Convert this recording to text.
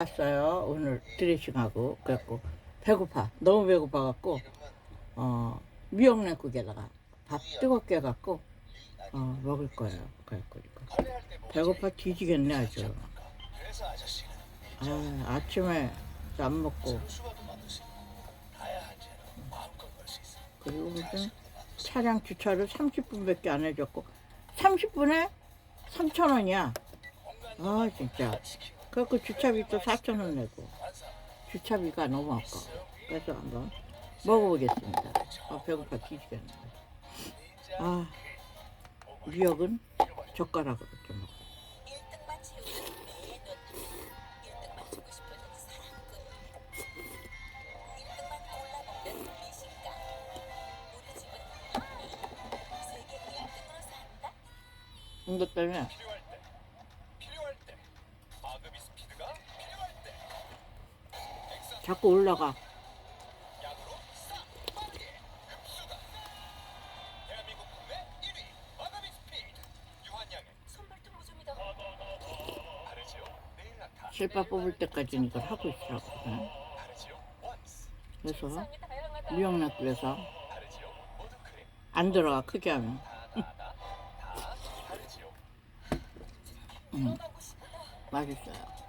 왔어요. 오늘 드레싱하고 그래갖고 배고파. 너무 배고파갖고 어 미역냉국에다가 밥 뜨겁게 해갖고 어 먹을 거예요. 그래갖고 배고파 뒤지겠네 아주. 아 아침에 안 먹고 그리고 무슨 차량 주차를 30분밖에 안 해줬고 30분에 3천 원이야. 아 진짜. 그래갖고 주차비 또 4천 원 내고 주차비가 너무 아까워. 그래서 한번 먹어보겠습니다. 아 배고파 뒤지겠네. 아 미역은 젓가락으로 좀 먹어. 1등만 채우는 내 노트 1등만 주고 싶어진 사랑꾼 1등만 골라먹는 미식가 우리 집은 세계 1등으로 산다 이것 때문에 필요할 때, 필요할 때, 마그미 스피드가 필요할 때, 엑사 자꾸 올라가. 양으로 싹 빠르게 흡수가. 대한민국 국내 1위 마그미 스피드 유한양의 선물도 모종이다 다르지요 네일 아카 실밥 뽑을 때까지는 이걸 하고 있으라고. 응? 그래서 크림 안 들어가 크게 하면. 음, 맛있어요.